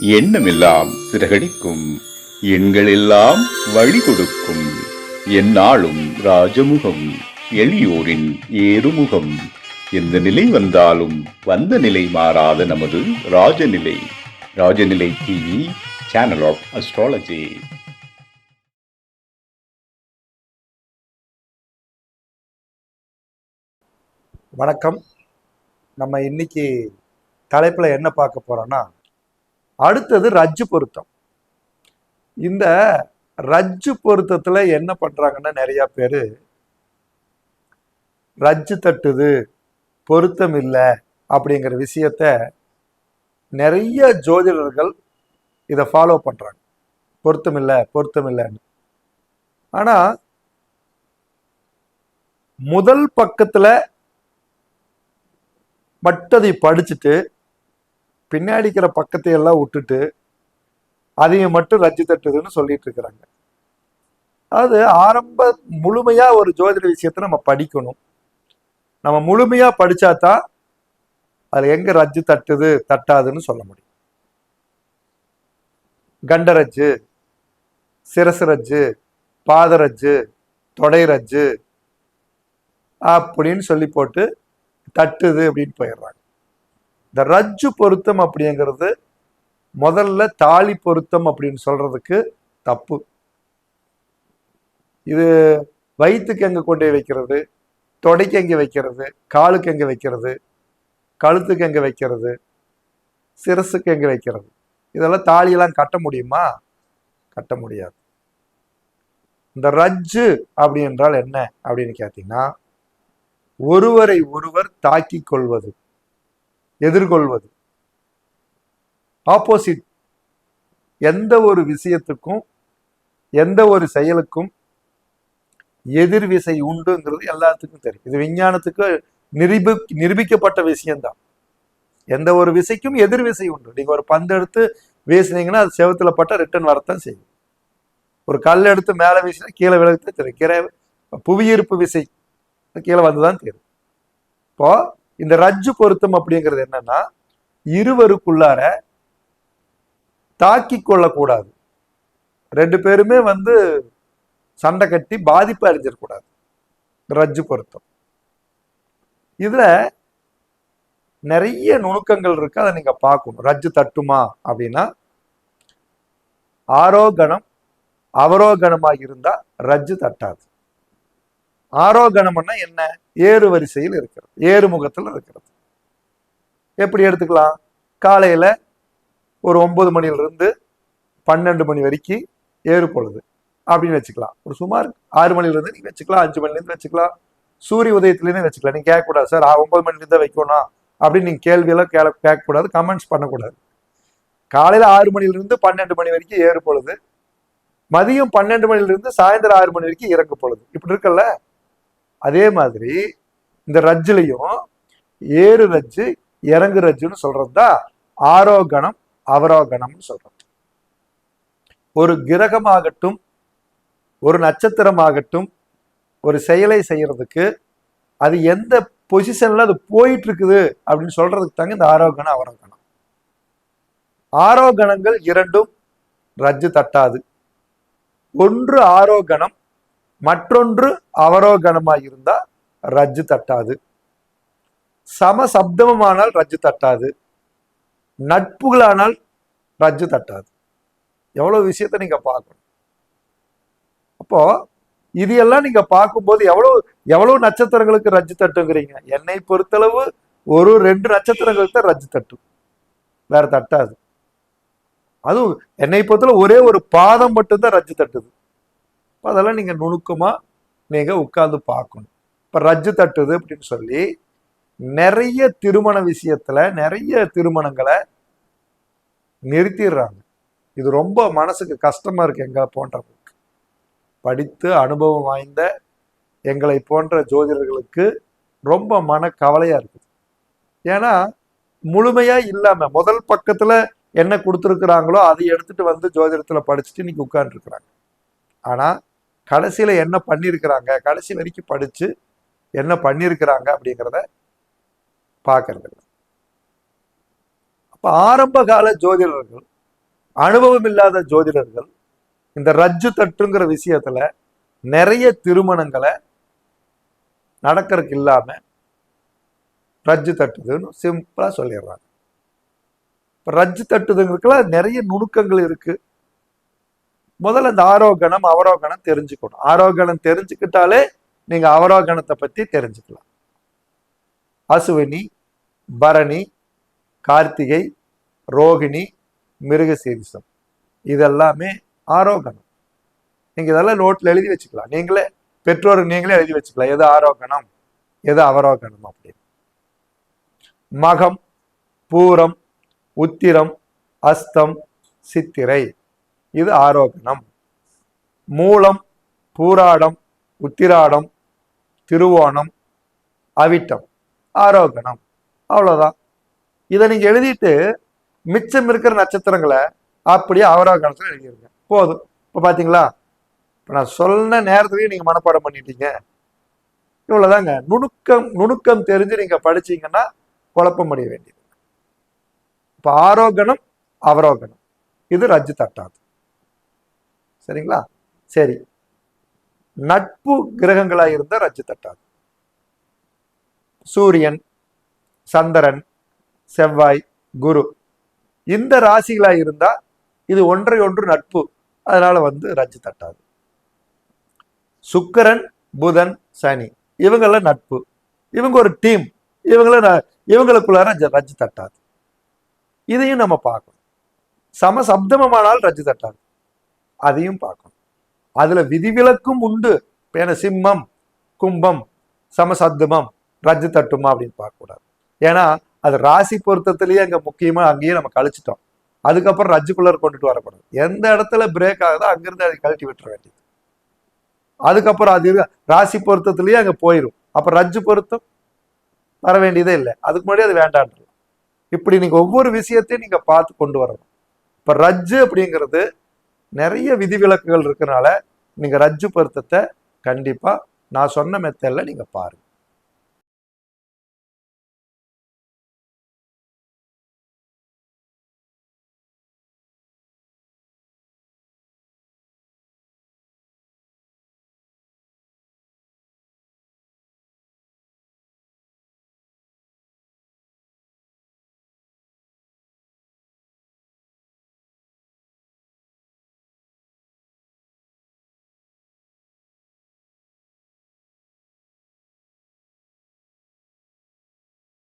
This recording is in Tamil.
எண்ணமெல்லாம் சிறகடிக்கும். எண்களெல்லாம் வழி கொடுக்கும் எந்நாளும் ராஜமுகம் எளியோரின் ஏறுமுகம். எந்த நிலை வந்தாலும் வந்த நிலை மாறாத நமது Rajanilai. Rajanilai TV channel of astrology வணக்கம். நம்ம இன்னைக்கு தலைப்பில் என்ன பார்க்க போறோம்னா அடுத்தது ரஜ்ஜு பொருத்தம். இந்த ரஜ்ஜு பொருத்தத்தில் என்ன பண்ணுறாங்கன்னா நிறையா பேர் ரஜ்ஜு தட்டுது பொருத்தம் இல்லை அப்படிங்கிற விஷயத்த நிறைய ஜோதிடர்கள் இதை ஃபாலோ பண்ணுறாங்க பொருத்தம் இல்லை பொருத்தம் இல்லைன்னு. ஆனால் முதல் பக்கத்தில் மட்டதை படிச்சுட்டு பின்னாடி இருக்கிற பக்கத்தை எல்லாம் விட்டுட்டு அதையும் மட்டும் ரஜ்ஜு தட்டுதுன்னு சொல்லிட்டு இருக்கிறாங்க. அது ஆரம்ப முழுமையா ஒரு ஜோதிட விஷயத்தை நம்ம படிக்கணும். நம்ம முழுமையா படிச்சாதான் அதில் எங்க ரஜ்ஜு தட்டுது தட்டாதுன்னு சொல்ல முடியும். கண்டரஜ்ஜு சிரசு ரஜ்ஜு பாதரஜ்ஜு தொடை ரஜ்ஜு அப்படின்னு சொல்லி போட்டு தட்டுது அப்படின்னு போயிடுறாங்க. இந்த ரஜ்ஜு பொருத்தம் அப்படிங்கிறது முதல்ல தாலி பொருத்தம் அப்படின்னு சொல்றதுக்கு தப்பு. இது வயிற்றுக்கு எங்கே கொண்டு வைக்கிறது? தொடைக்கு எங்கே வைக்கிறது? காலுக்கு எங்கே வைக்கிறது? கழுத்துக்கு எங்கே வைக்கிறது? சிரசுக்கு எங்கே வைக்கிறது? இதெல்லாம் தாலியெல்லாம் கட்ட முடியுமா? கட்ட முடியாது. இந்த ரஜ்ஜு அப்படி என்றால் என்ன அப்படின்னு கேட்டீங்கன்னா ஒருவரை ஒருவர் தாக்கிக் கொள்வது. எதிர்கொள்வது. ஆப்போசிட் எந்த ஒரு விஷயத்துக்கும் எந்த ஒரு செயலுக்கும் எதிர் விசை உண்டுங்கிறது எல்லாத்துக்கும் தெரியும். இது விஞ்ஞானத்துக்கு நிரூபி நிரூபிக்கப்பட்ட விஷயம்தான். எந்த ஒரு விசைக்கும் எதிர் விசை உண்டு. நீங்க ஒரு பந்து எடுத்து வீசினீங்கன்னா அது செவத்துல பட்டா ரிட்டர்ன் வரத்தான் செய்யும். ஒரு கல் எடுத்து மேலே வீசினா கீழே விலகத்தான் தெரியும். கீழே புவியீர்ப்பு விசை கீழே வந்துதான் தெரியும் இப்போ இந்த ரஜ்ஜு பொருத்தம் அப்படிங்கிறது என்னன்னா இருவருக்குள்ளார தாக்கி கொள்ளக்கூடாது. ரெண்டு பேருமே வந்து சண்டை கட்டி பாதிப்பு அடைஞ்சிடக்கூடாது. ரஜ்ஜு பொருத்தம். இதுல நிறைய நுணுக்கங்கள் இருக்கு அதை நீங்க பார்க்கணும். ரஜ்ஜு தட்டுமா அப்படின்னா ஆரோகணம் அவரோகணமாக இருந்தா ரஜ்ஜு தட்டாது. ஆரோகணம்னா என்ன? ஏறு வரிசையில் இருக்கிறது. ஏறு முகத்தில் இருக்கிறது. எப்படி எடுத்துக்கலாம்? காலையில ஒரு ஒன்பது மணிலிருந்து பன்னெண்டு மணி வரைக்கும் ஏறு பொழுது. அப்படின்னு வச்சுக்கலாம். ஒரு சுமார் ஆறு மணிலேருந்து நீங்க வச்சுக்கலாம். அஞ்சு மணிலேருந்து வச்சுக்கலாம். சூரிய உதயத்துலேருந்து வச்சுக்கலாம். நீங்கள் கேட்கக்கூடாது சார் ஒன்பது மணிலேருந்து வைக்கணும் அப்படின்னு நீங்க கேள்வியெல்லாம் கே கேட்கக்கூடாது கமெண்ட்ஸ் பண்ணக்கூடாது. காலையில ஆறு மணிலிருந்து பன்னெண்டு மணி வரைக்கும் ஏறு பொழுது மதியம் பன்னெண்டு மணிலிருந்து சாயந்தரம் ஆறு மணி வரைக்கும் இறங்கு பொழுது. இப்படி இருக்குல்ல? அதே மாதிரி இந்த ரஜ்ஜுலையும் ஏறு ரஜ்ஜு இறங்கு ரஜ்ஜுன்னு சொல்றது தான் ஆரோகணம் அவரோகணம்னு சொல்றது ஒரு கிரகமாகட்டும் ஒரு நட்சத்திரமாகட்டும் ஒரு செயலை செய்யறதுக்கு அது எந்த பொசிஷன்ல அது போயிட்டு இருக்குது அப்படின்னு சொல்றதுக்கு தாங்க இந்த ஆரோகணம் அவரோகணம். ஆரோகணங்கள் இரண்டும் ரஜ்ஜு தட்டாது. ஒன்று ஆரோகணம் மற்றொன்று அவரோகணமாக இருந்தால் ரஜ்ஜு தட்டாது. சம சப்தமமானால் ரஜ்ஜு தட்டாது. நட்புகளானால் ரஜ்ஜு தட்டாது. எவ்வளோ விஷயத்த நீங்கள் பார்க்கணும். அப்போ இது எல்லாம் நீங்க பார்க்கும்போது எவ்வளவு எவ்வளவு நட்சத்திரங்களுக்கு ரஜ்ஜு தட்டுங்கிறீங்க? என்னை பொறுத்தளவு ஒரு ரெண்டு நட்சத்திரங்களுக்கு தான் ரஜ்ஜு தட்டும் வேற தட்டாது. அதுவும் என்னை பொறுத்தளவு ஒரே ஒரு பாதம் மட்டும்தான் ரஜ்ஜு தட்டுது. இப்போ அதெல்லாம் நீங்கள் நுணுக்கமாக நீங்கள் உட்காந்து பார்க்கணும். இப்போ ரஜ்ஜு தட்டுது அப்படின்னு சொல்லி நிறைய திருமண விஷயத்தில் நிறைய திருமணங்களை நிறுத்திடுறாங்க. இது ரொம்ப மனசுக்கு கஷ்டமாக இருக்குது எங்களை போன்றவங்களுக்கு. படித்து அனுபவம் வாய்ந்த எங்களை போன்ற ஜோதிடர்களுக்கு ரொம்ப மன கவலையாக இருக்குது. ஏன்னா முழுமையாக இல்லாமல் முதல் பக்கத்தில் என்ன கொடுத்துருக்குறாங்களோ அதை எடுத்துகிட்டு வந்து ஜோதிடத்தில் படிச்சுட்டு இன்னைக்கு உட்காந்துருக்குறாங்க ஆனால் கடைசியில என்ன பண்ணியிருக்கிறாங்க கடைசி வரைக்கும் படித்து என்ன பண்ணியிருக்கிறாங்க அப்படிங்கிறத பார்க்கறது. அப்போ ஆரம்பகால ஆரம்ப கால ஜோதிடர்கள் அனுபவம் இல்லாத ஜோதிடர்கள் இந்த ரஜ்ஜு தட்டுங்கிற விஷயத்துல நிறைய திருமணங்களை நடக்கிறதுக்கு இல்லாமல் ரஜ்ஜு தட்டுதுன்னு சிம்பிளாக சொல்லிடுறாங்க. இப்போ ரஜ்ஜு தட்டுதுங்களுக்குலாம் நிறைய நுணுக்கங்கள் இருக்குது முதல்ல இந்த ஆரோகணம் அவரோகணம் தெரிஞ்சுக்கணும். ஆரோகணம் தெரிஞ்சுக்கிட்டாலே நீங்க அவரோகணத்தை பத்தி தெரிஞ்சுக்கலாம். அசுவினி பரணி கார்த்திகை ரோகிணி மிருகசீரிசம். இதெல்லாமே ஆரோகணம். நீங்க இதெல்லாம் நோட்ல எழுதி வச்சுக்கலாம். நீங்களே பெற்றோர் நீங்களே எழுதி வச்சுக்கலாம். எது ஆரோகணம் எது அவரோகணம் அப்படின்னு. மகம் பூரம் உத்திரம் அஸ்தம் சித்திரை. இது ஆரோகணம். மூலம் பூராடம் உத்திராடம் திருவோணம் அவிட்டம். ஆரோகணம். அவ்வளோதான் இதை நீங்கள் எழுதிட்டு மிச்சம் இருக்கிற நட்சத்திரங்களை அப்படியே அவரோகணத்தில் எழுதிருங்க. போதும். இப்போ பார்த்தீங்களா இப்போ நான் சொன்ன நேரத்துலேயும் நீங்கள் மனப்பாடம் பண்ணிட்டீங்க. இவ்வளோதாங்க நுணுக்கம் நுணுக்கம் தெரிஞ்சு நீங்கள் படிச்சீங்கன்னா குழப்பம் அடைய வேண்டியது இப்போ ஆரோகணம் அவரோகணம். இது ரஜ்ஜு தட்டாது. சரிங்களா? சரி. நட்பு கிரகங்களா இருந்தா ரஜ்ஜு தட்டாது சூரியன் சந்திரன் செவ்வாய் குரு. இந்த ராசிகளா இருந்தா இது ஒன்றை ஒன்று நட்பு. அதனால வந்து ரஜு தட்டாது சுக்கரன் புதன் சனி. இவங்கள நட்பு. இவங்க ஒரு டீம். இவங்கள இவங்களுக்குள்ளார ரஜ் தட்டாது இதையும் நம்ம பார்க்கணும். சமசப்தமமானால் ரஜ்ஜு தட்டாது அதையும் பார்க்கணும். அதுல விதிவிலக்கும் உண்டு. இப்ப சிம்மம் கும்பம் சமசத்துமம் ரஜ் தட்டுமா அப்படின்னு பார்க்கக்கூடாது. ஏன்னா அது ராசி பொருத்தத்திலேயே அங்க முக்கியமா அங்கேயே நம்ம கழிச்சிட்டோம். அதுக்கப்புறம் ரஜ்ஜுக்குள்ளே கொண்டுட்டு வரக்கூடாது. எந்த இடத்துல பிரேக் ஆகுதோ அங்கிருந்து அதை கழட்டி விட்டுற வேண்டியது. அதுக்கப்புறம் அது ராசி பொருத்தத்திலேயே அங்க போயிடும் அப்போ ரஜ்ஜு பொருத்தம்? வர வேண்டியதே இல்லை. அதுக்கு முன்னாடி அது வேண்டான்றது இப்படி நீங்க ஒவ்வொரு விஷயத்தையும் நீங்க பார்த்து கொண்டு வரணும். இப்ப ரஜ்ஜு அப்படிங்கிறது நிறைய விதிவிலக்குகள் இருக்கிறனால நீங்கள் ரஜ்ஜு பொருத்தத்தை கண்டிப்பாக நான் சொன்ன மெத்தடில் நீங்கள் பாருங்கள்